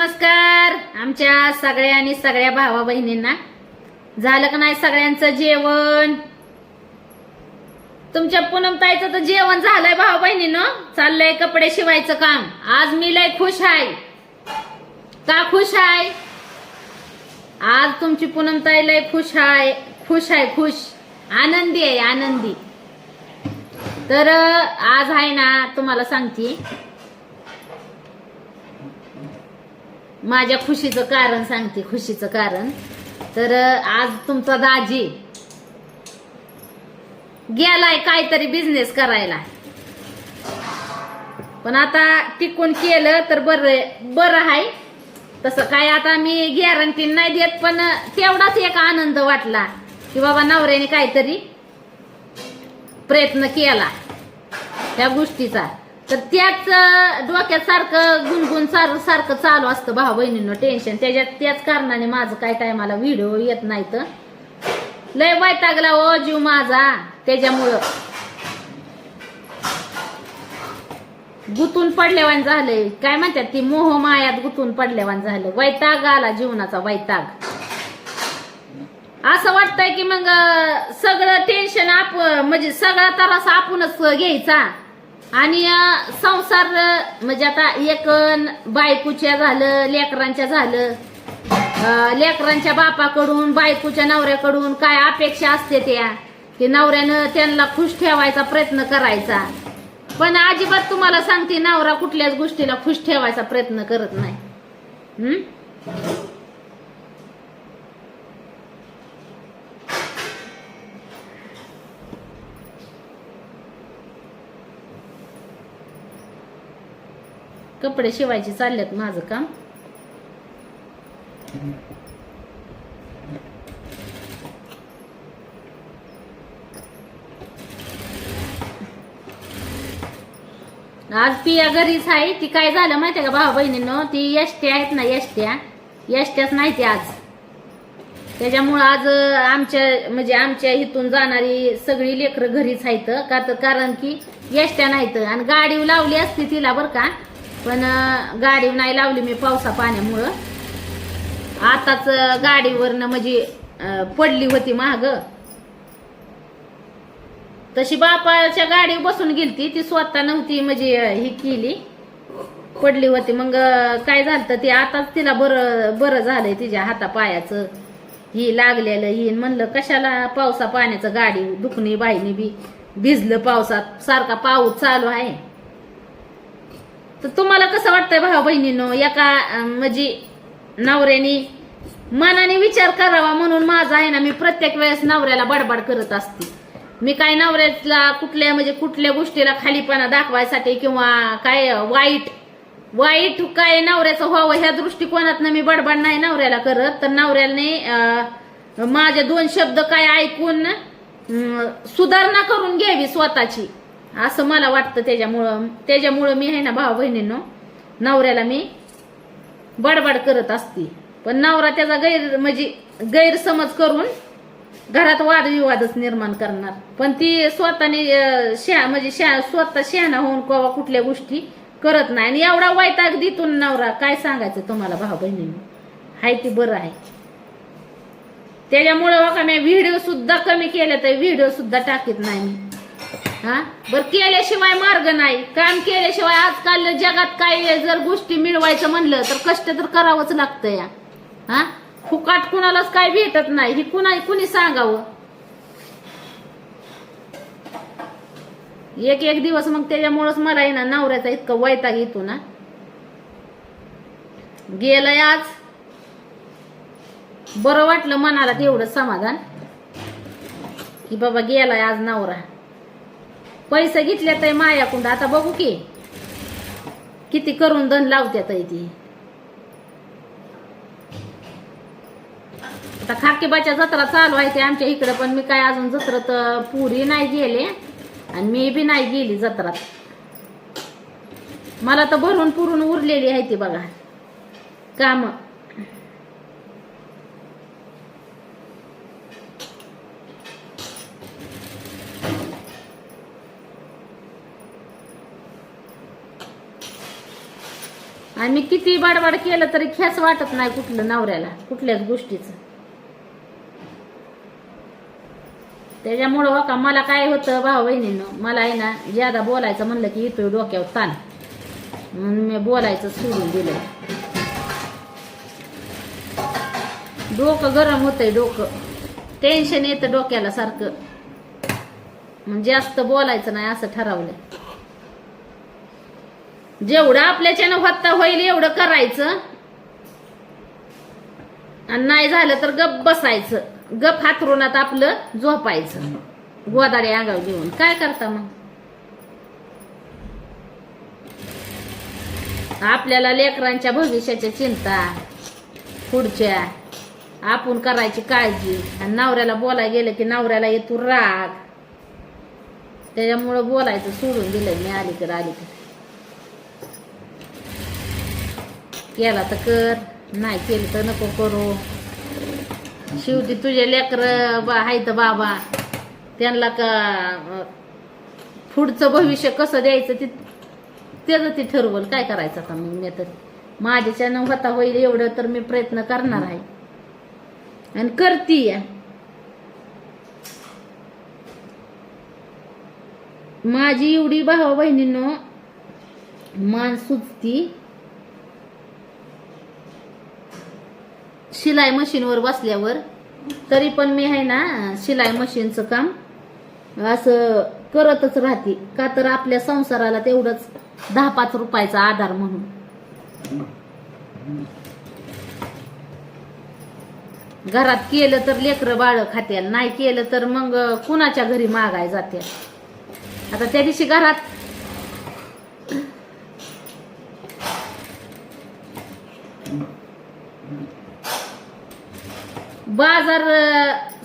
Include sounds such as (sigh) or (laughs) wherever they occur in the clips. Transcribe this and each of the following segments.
नमस्कार. आमच्या सगळ्या आणि सगळ्या भावा बहिणींना. झालं का नाही सगळ्यांचं जेवण? तुमच्या पूनमताईचं तर जेवण झालंय भावा बहिणीनं. चाललंय कपडे शिवायचं काम. आज मी लय खुश आहे का खुश आहे आज तुमची पूनमताई लय खुश आहे खुश आहे खुश. आनंदी आहे आनंदी. तर आज आहे ना तुम्हाला सांगते. माझ्या खुशीचं कारण सांगते खुशीचं कारण. तर आज तुमचा दाजी गेलाय काहीतरी बिझनेस करायला. पण आता टिकून केलं तर बरं बरं आहे तसं काय आता मी गॅरंटी नाही देत पण तेवढाच एक आनंद वाटला की बाबा नवऱ्याने काहीतरी प्रयत्न केला. त्या गोष्टीचा. तर त्याच डोक्यात सारखं गुणगुण सार सारखं चालू असतं भाऊ बहिणींनो टेन्शन त्याच्यात त्याच कारणाने माझं काय काय मला व्हिडिओ येत नाही तर लय वैतागला ओ जीव माझा. त्याच्यामुळं गुतून पडल्यावान झालंय. काय म्हणतात ती? मोह मायात गुतून पडल्यावान झालं वैताग आला जीवनाचा वैताग. असं वाटतंय की मग सगळं टेन्शन आप म्हणजे सगळा त्रास आपणच घ्यायचा. आणि संसार म्हणजे आता एक बायकूच्या बायकोच्या झालं लेकरांच्या झालं. लेकरांच्या बापाकडून बायकोच्या नवऱ्याकडून काय अपेक्षा असते त्या? की नवऱ्यानं त्यांना खुश ठेवायचा प्रयत्न करायचा. पण अजिबात तुम्हाला सांगते नवरा कुठल्याच गोष्टीला खुश ठेवायचा प्रयत्न करत नाही. हम्म कपडे शिवायचे चाललेत माझं काम. आज पिया घरीच आहे. ती काय झालं माहितीये का भाऊ बहिणीनं? ती एसट्या आहेत ना यष्ट्या एसट्याच नाही ती आज. त्याच्यामुळं आज आमच्या म्हणजे आमच्या इथून जाणारी सगळी लेकरं घरीच आहेत. का तर कारण की यष्ट्या नाहीत. आणि गाडी लावली असती तिला बरं का. पण गाडी नाही लावली मी पावसा पाण्यामुळं. आताच गाडीवरनं म्हणजे पडली होती माग. तशी बापाच्या गाडी बसून गेलती ती स्वतः नव्हती म्हणजे ही केली. पडली होती. मग काय झालं ते आताच तिला बरं बरं झालंय तिच्या हातापायाचं ही लागलेलं ही म्हणलं कशाला पावसा पाण्याचं गाडी दुखणी बाईनी बी भिजलं पावसात? सारखा पाऊस चालू आहे. तर तुम्हाला कसं वाटतंय भाऊ बहिणीनो? एका म्हणजे नवऱ्याने मनाने विचार करावा म्हणून माझा आहे ना मी प्रत्येक वेळेस नवऱ्याला बडबड करत असते. मी काय नवऱ्याला कुठल्या म्हणजे कुठल्या गोष्टीला खालीपणा दाखवायसाठी किंवा काय वाईट वाईट काय नवऱ्याचं व्हावं ह्या दृष्टिकोनातनं मी बडबड नाही नवऱ्याला करत. तर नवऱ्याने माझे दोन शब्द काय ऐकून सुधारणा करून घ्यावी स्वतःची. असं मला वाटतं त्याच्यामुळं त्याच्यामुळं मी आहे ना भाऊ बहिणींनो नवऱ्याला मी बडबड करत असते. पण नवरा त्याचा गैर म्हणजे गैरसमज करून घरात वादविवादच निर्माण करणार. पण ती स्वतःने शहा म्हणजे शहा स्वतः शहाणा होऊन कोवा कुठल्या गोष्टी करत नाही. आणि एवढा वैताग देतून नवरा काय सांगायचं तुम्हाला भाऊ बहिणींनी? हाय ती बरं आहे. त्याच्यामुळं बघा मी व्हिडिओ सुद्धा कमी केले तर व्हिडिओ सुद्धा टाकीत नाही मी. हा? बर केल्याशिवाय मार्ग नाही. काम केल्याशिवाय आजकाल जगात काही जर गोष्टी मिळवायचं म्हणलं तर कष्ट तर करावंच लागतं या. हा? फुकाट कुणालाच काय भेटत नाही. ही कुणा कुणी सांगावं? एक एक दिवस मग त्याच्यामुळंच मला ना नवऱ्याचा इतका वैताग येतो ना. गेलंय आज. बरं वाटलं मनाला तेवढं समाधान. की बाबा गेलाय आज नवरा. पैसे घेतले तर मायाकुंड आता बघू की किती करून दण लावत्यात ती. आता खाकीबाच्या जत्रा चालू आहे ते आमच्या इकडे पण मी काय अजून जत्रात तर पुरी नाही गेले आणि मी बी नाही गेली जत्रात. मला तर भरून पुरून उरलेली आहे ती बघा. काम. आणि मी किती बाडबाड केलं तरी ख्यास वाटत नाही कुठलं नवऱ्याला कुठल्याच गोष्टीचं. त्याच्यामुळं हो का मला काय होतं भाऊ बहिणीनं मला आहे ना ज्यादा बोलायचं म्हणलं की येतोय डोक्यावर ताण. म्हणून मी बोलायचं सोडून दिलं डोकं गरम होतंय डोकं. टेन्शन येतं डोक्याला सारखं. मग जास्त बोलायचं नाही असं ठरवलं जेवढं आपल्याच्यानं होता होईल एवढं करायचं. आणि नाही झालं तर गप बसायचं. गप हातरुणात आपलं झोपायचं. गोदाडे अंगावर घेऊन. काय करता मग? आपल्याला लेकरांच्या भविष्याच्या चिंता पुढच्या आपण करायची काळजी. आणि नवऱ्याला बोलायला गेलं की नवऱ्याला येतो राग. त्याच्यामुळं बोलायचं सोडून दिलं मी आली तर आली तर केला तर कर नाही केलं तर नको करू. शेवटी तुझे लेकर आहेत बाबा. त्यांना का पुढचं भविष्य कसं द्यायचं ते त्याचं ते ठरवल. काय करायचं आता मग मी तर माझ्याच्यानं होता होईल एवढं तर मी प्रयत्न करणार आहे. आणि करतीय. माझी एवढी भावा बहिणीनं मान सुचती शिलाई मशीनवर बसल्यावर तरी पण मी आहे ना शिलाई मशीनचं काम असं करतच राहते. का तर आपल्या संसाराला तेवढंच दहा पाच रुपयाचा आधार म्हणून. घरात केलं तर लेकरं बाळ खात्याल नाही केलं तर मग कुणाच्या घरी मागाय जाते आता त्या दिवशी घरात बाजार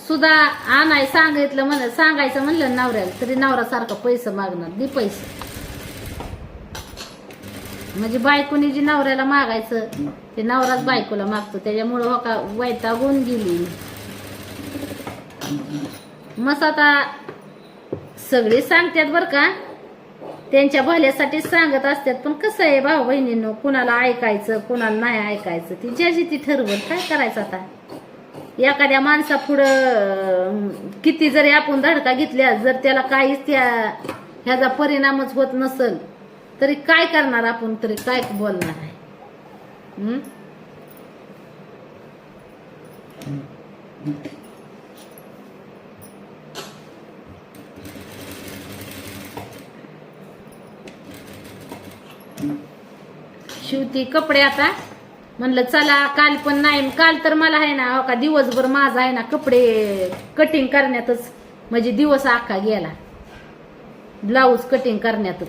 सुद्धा आणाय सांगितलं म्हण सांगायचं म्हणलं नवऱ्याला तरी नवरा सारखं पैसे मागणार दे पैसे. म्हणजे बायकोनी जी नवऱ्याला मागायचं ते नवराच बायकोला मागतो. त्याच्यामुळं हो का वैतागून गेली. मस्त आता सगळे सांगतात बरं का त्यांच्या भल्यासाठी सांगत असतात. पण कसं आहे भाऊ बहिणींनो कुणाला ऐकायचं कुणाला नाही ऐकायचं. ती ज्याची ती ठरवत काय करायचं आता? एखाद्या माणसा पुढं किती जरी आपण धडका घेतल्या जर त्याला काहीच त्या ह्याचा परिणामच होत नसल तरी काय करणार आपण तरी काय बोलणार आहे? शिवती कपडे आता? म्हणलं चला काल पण नाही काल तर मला आहे ना हो का दिवसभर माझा आहे ना कपडे कटिंग करण्यातच म्हणजे दिवस अख्खा गेला. ब्लाऊज कटिंग करण्यातच.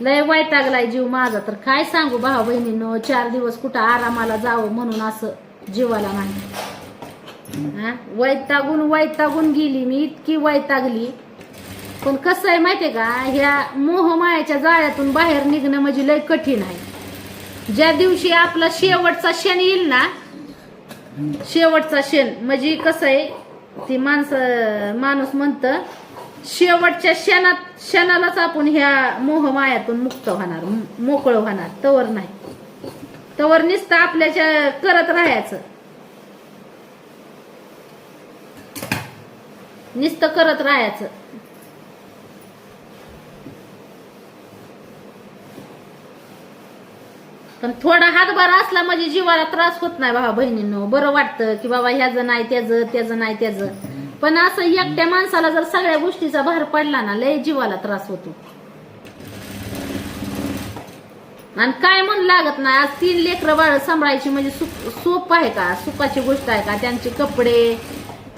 लय वैतागलाय जीव माझा तर काय सांगू भाऊ बहिणीनं चार दिवस कुठं आरामाला जावं म्हणून असं जीवाला नाही वैतागून वैतागून गेली मी इतकी वैतागली. पण कसं आहे माहितीये का ह्या मोहमायाच्या जाळ्यातून बाहेर निघणं म्हणजे लय कठीण आहे. ज्या दिवशी आपला शेवटचा शेण येईल ना शेवटचा शेण म्हणजे कसं आहे ती माणसं माणूस म्हणत शेवटच्या शेणात शेणालाच आपण ह्या मोहमायातून मुक्त होणार मोकळं होणार तवर नाही. तवर नुसतं आपल्याच्या करत राहायचं. नुसतं करत राहायचं. पण थोडा हातभार असला म्हणजे जीवाला त्रास होत नाही बाबा बहिणींनो. बरं वाटतं की बाबा ह्याचं नाही त्याचं त्याचं नाही त्याचं. पण असं एकट्या माणसाला जर सगळ्या गोष्टीचा भार पडला ना लय जीवाला त्रास होतो. आणि काय म्हण लागत नाही आज तीन लेकरं बाळ सांभाळायची म्हणजे सुख सोप आहे का? सुखाची गोष्ट आहे का? त्यांचे कपडे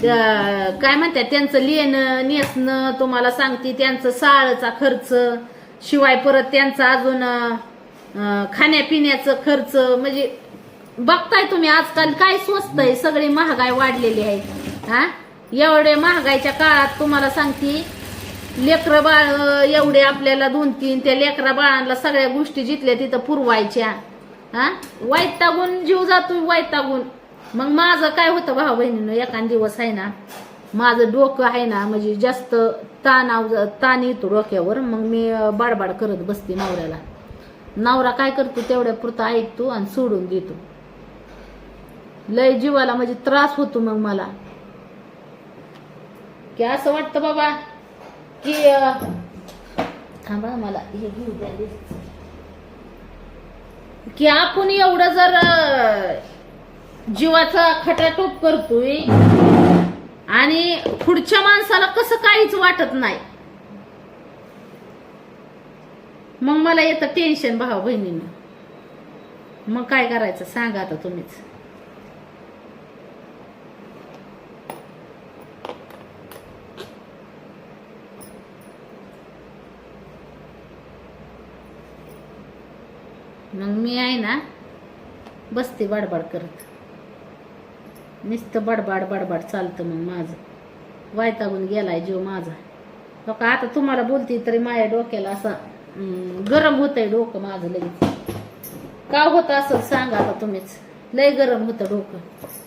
काय म्हणतात त्यांचं लेणं नेसणं तुम्हाला सांगते त्यांचं साळचा खर्च शिवाय परत त्यांचा अजून खाण्यापिण्याचं खर्च म्हणजे बघताय तुम्ही आजकाल काय स्वस्त आहे सगळी महागाई वाढलेली आहे. हा? एवढे महागाईच्या काळात तुम्हाला सांगते लेकरं बाळ एवढे आपल्याला दोन तीन त्या लेकरा बाळांना सगळ्या गोष्टी जिथल्या तिथं पुरवायच्या. हा? वैतागून जीव जातो वैतागून. मग माझं काय होतं भाऊ बहिणीनं एखाद दिवस आहे ना माझं डोकं आहे ना म्हणजे जास्त ताण ताण येतो डोक्यावर मग मी बाडबाड करत बसते नवऱ्याला. नवरा काय करतो तेवढ्या पुरता ऐकतो आणि सोडून देतो. लय जीवाला म्हणजे त्रास होतो मग मला. की असं वाटतं बाबा की थांबा मला हे घेऊ द्या की आपण एवढं जर जीवाचा खटाटोप करतोय आणि पुढच्या माणसाला कसं काहीच वाटत नाही. मग मला येतं टेन्शन भावा बहिणीनं. मग काय करायचं? सांगा आता तुम्हीच. मग मी आहे ना बसते बडबड करत. नुसतं बडबड बडबड चालतं मग माझं. वायतागून गेलाय जीव माझा. लोक आता तुम्हाला बोलते तरी माझ्या डोक्याला असा गरम होतंय डोकं माझं लगेच. का होतं असं सांगा आता तुम्हीच. लय गरम होतं डोकं.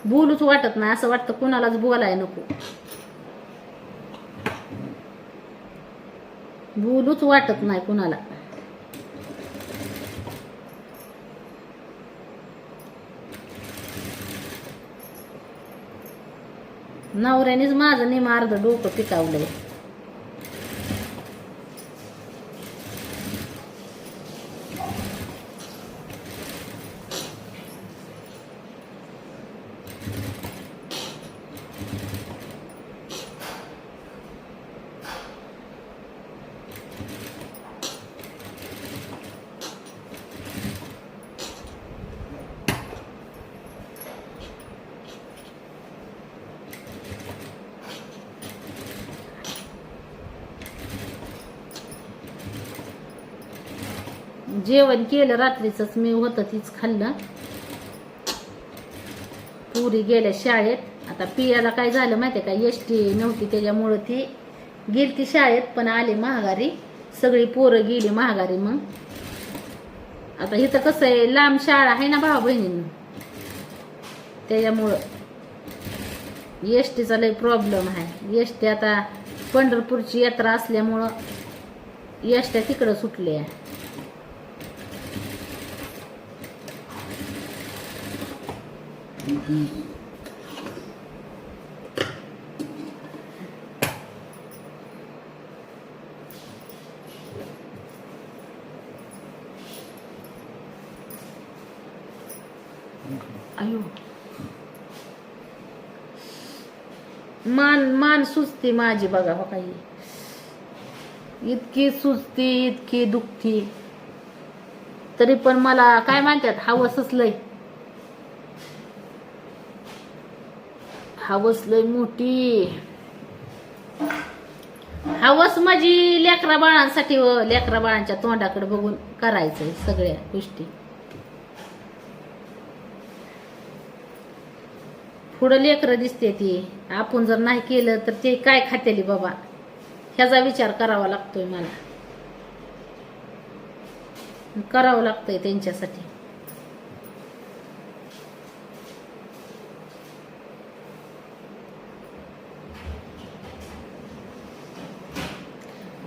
बोलूच वाटत नाही असं वाटतं कुणालाच बोलाय नको. बोलूच वाटत नाही कुणाला. नवऱ्यानेच माझं नेम अर्ध डोकं पिकावलंय. जेवण केलं रात्रीचंच मी होतं तीच खाल्लं. पुरी गेल्या शाळेत. आता पियाला काय झालं माहितीये का? एस टी नव्हती त्याच्यामुळं ती गेलती शाळेत पण आली महागारी. सगळी पोरं गेली महागारी मग. आता इथं कसं आहे लांब शाळा आहे ना भाऊ बहिणीनं? त्याच्यामुळं एस टीचा लई प्रॉब्लेम आहे. एस टी आता पंढरपूरची यात्रा असल्यामुळं एस ट्या तिकडं सुटल्या. अयो. मान मान सुचते माझी बघा काही इतकी सुचती इतकी दुखती. तरी पण मला काय म्हणतात हवसच लय. हवस लय मोठी. हवस माझी लेकरा बाळांसाठी व लेकरा बाळांच्या तोंडाकडे बघून करायचंय सगळ्या गोष्टी. पुढं लेकरं दिसते ती. आपण जर नाही केलं तर ते काय खातेली बाबा? ह्याचा विचार करावा लागतोय मला. करावं लागतंय त्यांच्यासाठी.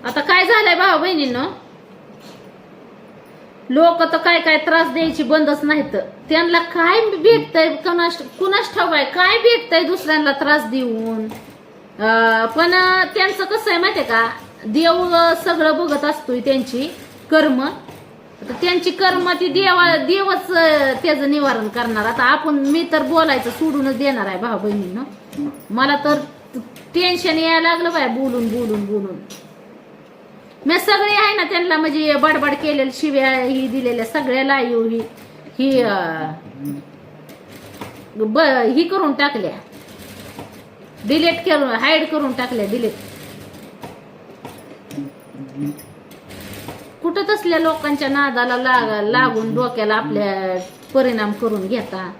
आता काय झालंय भाऊ बहिणींनो? लोक तर काय काय त्रास द्यायची बंदच नाहीत. त्यांना काय भेटतय कुणाच कुणास आहे? काय भेटतय दुसऱ्यांना त्रास देऊन? पण त्यांचं कसं आहे माहितीये का? देव सगळं बघत असतोय त्यांची कर्म. त्यांची कर्म ती देवा देवच त्याचं निवारण करणार. आता आपण मी तर बोलायचं सोडूनच देणार आहे भाऊ बहिणीनं. मला तर टेन्शन यायला लागलं बाय बोलून बोलून बोलून. मी सगळे आहे ना त्यांना म्हणजे बडबड केलेल्या शिव्या ही दिलेल्या सगळ्या येऊ ही ही ब ही करून टाकल्या. डिलीट करून हाईड करून टाकल्या डिलीट कुठं तसल्या लोकांच्या नादाला लाग लागून डोक्याला आपल्या परिणाम करून घेता?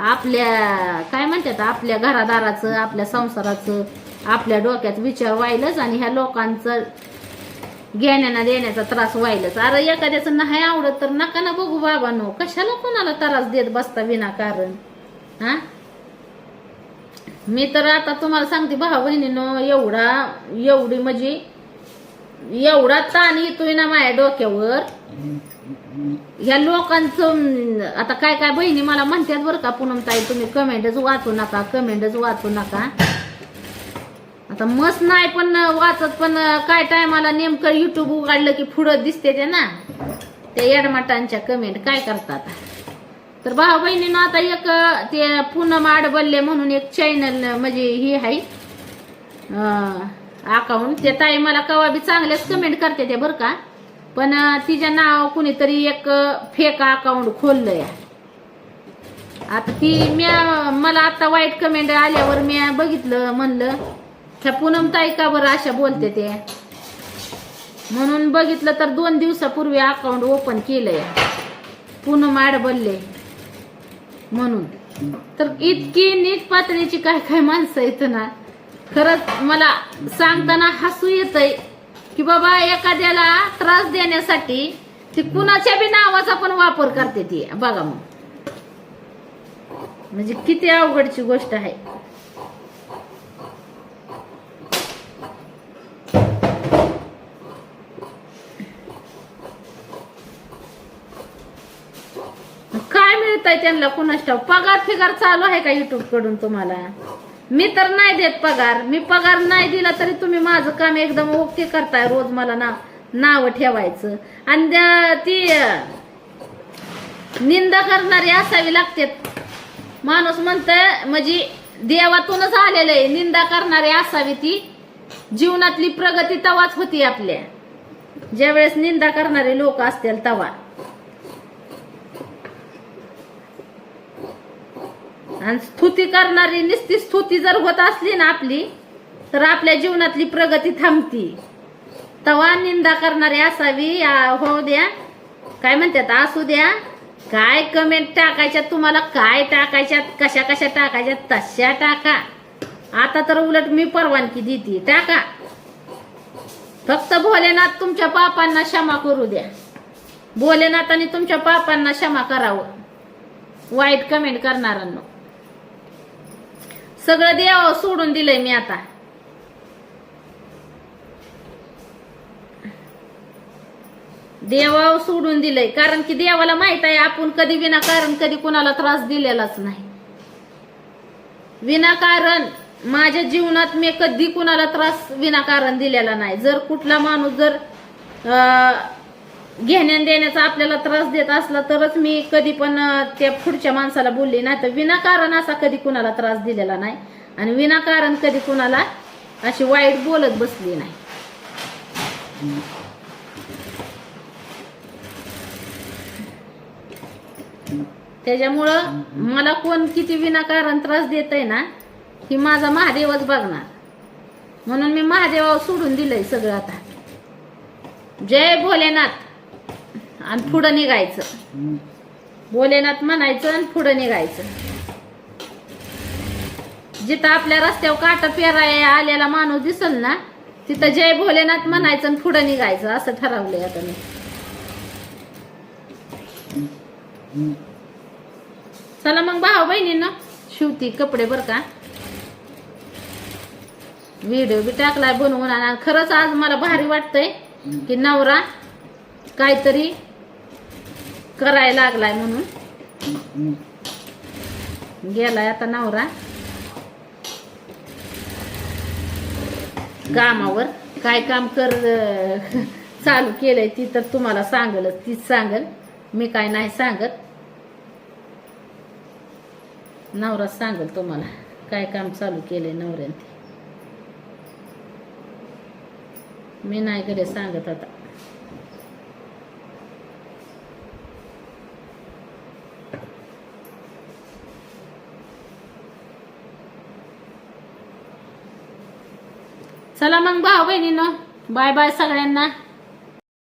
आपल्या काय म्हणतात आपल्या घरादाराचं आपल्या संसाराचं आपल्या डोक्यात विचार व्हायलाच आणि ह्या लोकांचं घेण्याना देण्याचा त्रास व्हायलाच. अरे एखाद्याचं नाही आवडत तर नका ना बघू बाबा नो कशाला कोणाला त्रास देत बसता विनाकारण? हा? मी तर आता तुम्हाला सांगते भाऊ बहिणीनं एवढा एवढी म्हणजे एवढा ताण येतोय ना माझ्या डोक्यावर. ह्या लोकांचं आता काय काय बहिणी मला म्हणतात बरं का पूनम ताई तुम्ही कमेंटच वाचू नका कमेंटच वाचू नका. आता मस्त नाही पण वाचत पण काय टायमाला नेमकं युट्यूब उघडलं की पुढं दिसते ते ना. ते एडमाटांच्या कमेंट काय करतात? तर भाऊ बहिणीनं आता एक ते पूनम आडबल्ले म्हणून एक चॅनल म्हणजे ही आहे. अकाउंट ते ताई मला कवा बी चांगलेच कमेंट करते ते बरं का. पण तिच्या नाव कुणीतरी एक फेक अकाउंट खोललंय. आता ती म्या मला आता वाईट कमेंट आल्यावर मी बघितलं म्हणलं ह्या पूनम ताई का बरं अशा बोलते ते? म्हणून बघितलं तर दोन दिवसापूर्वी अकाउंट ओपन केलंय. पूनम आडबल्ले म्हणून. तर इतकी नीट पातळीची काय काय माणसं आहेत ना खरंच मला सांगताना हसू येतंय की बाबा एखाद्याला त्रास देण्यासाठी ती कुणाच्या बी नावाचा पण वापर करते ती. बघा मग. म्हणजे किती अवघडची गोष्ट आहे. काय त्यांना कुणाच ठाव पगार फिगार चालू आहे का युट्यूबकडून तुम्हाला? मी तर नाही देत पगार. मी पगार नाही दिला तरी तुम्ही माझं काम एकदम ओके करताय. रोज मला ना नाव ठेवायचं. आणि ती निंदा करणारी असावी लागते. माणूस म्हणतंय म्हणजे देवातूनच आलेलं आहे. निंदा करणारी असावी ती. जीवनातली प्रगती तवाच होती आपल्या. ज्यावेळेस निंदा करणारे लोक असतील तवा. आणि स्तुती करणारी निस्ती स्तुती जर होत असली ना आपली तर आपल्या जीवनातली प्रगती थांबती. तवा निंदा करणारी असावी होऊ द्या. काय म्हणतात असू द्या. काय कमेंट टाकायच्यात तुम्हाला काय टाकायच्यात कशा कशा टाकायच्यात तशा टाका. आता तर उलट मी परवानगी देते टाका. फक्त भोलेनाथ तुमच्या पापांना क्षमा करू द्या. भोलेनाथाने तुमच्या पापांना क्षमा करावं. वाईट कमेंट करणाऱ्यांना. सगळं देव सोडून दिलंय मी आता. देवा सोडून दिलंय. कारण की देवाला माहीत आहे आपण कधी विनाकारण कधी कुणाला त्रास दिलेलाच नाही. विनाकारण माझ्या जीवनात मी कधी कुणाला त्रास विनाकारण दिलेला नाही. जर कुठला माणूस जर घेण्या देण्याचा आपल्याला त्रास देत असला तरच मी कधी पण त्या पुढच्या माणसाला बोलली. नाही तर विनाकारण असा कधी कुणाला त्रास दिलेला नाही. आणि विनाकारण कधी कुणाला अशी वाईट बोलत बसली नाही. त्याच्यामुळं मला कोण किती विनाकारण त्रास देत आहे ना की माझा महादेवच बघणार. म्हणून मी महादेवावर सोडून दिलंय सगळं आता. जय भोलेनाथ. आणि पुढं निघायचं. भोलेनाथ म्हणायचं आणि पुढं निघायचं. जिथं आपल्या रस्त्यावर काटा पेराय आलेला माणूस दिसल ना तिथं जय भोलेनाथ म्हणायचं आणि पुढं निघायचं असं ठरवलंय आता मी. चला मग भाऊ बहिणींना शिवती कपडे बर का? व्हिडिओ बी टाकलाय बनवून आणि खरंच आज मला भारी वाटतंय की नवरा काहीतरी करायला लागलाय म्हणून. गेलाय आता नवरा. कामावर. काय काम कर (laughs) चालू केलंय ती तर तुम्हाला सांगलच तीच सांगल. मी काय नाही सांगत. नवरा सांगल तुम्हाला काय काम चालू केलंय नवऱ्याने मी नाही कडे सांगत आता. चला मग भाऊ बहिणीनं बाय बाय सगळ्यांना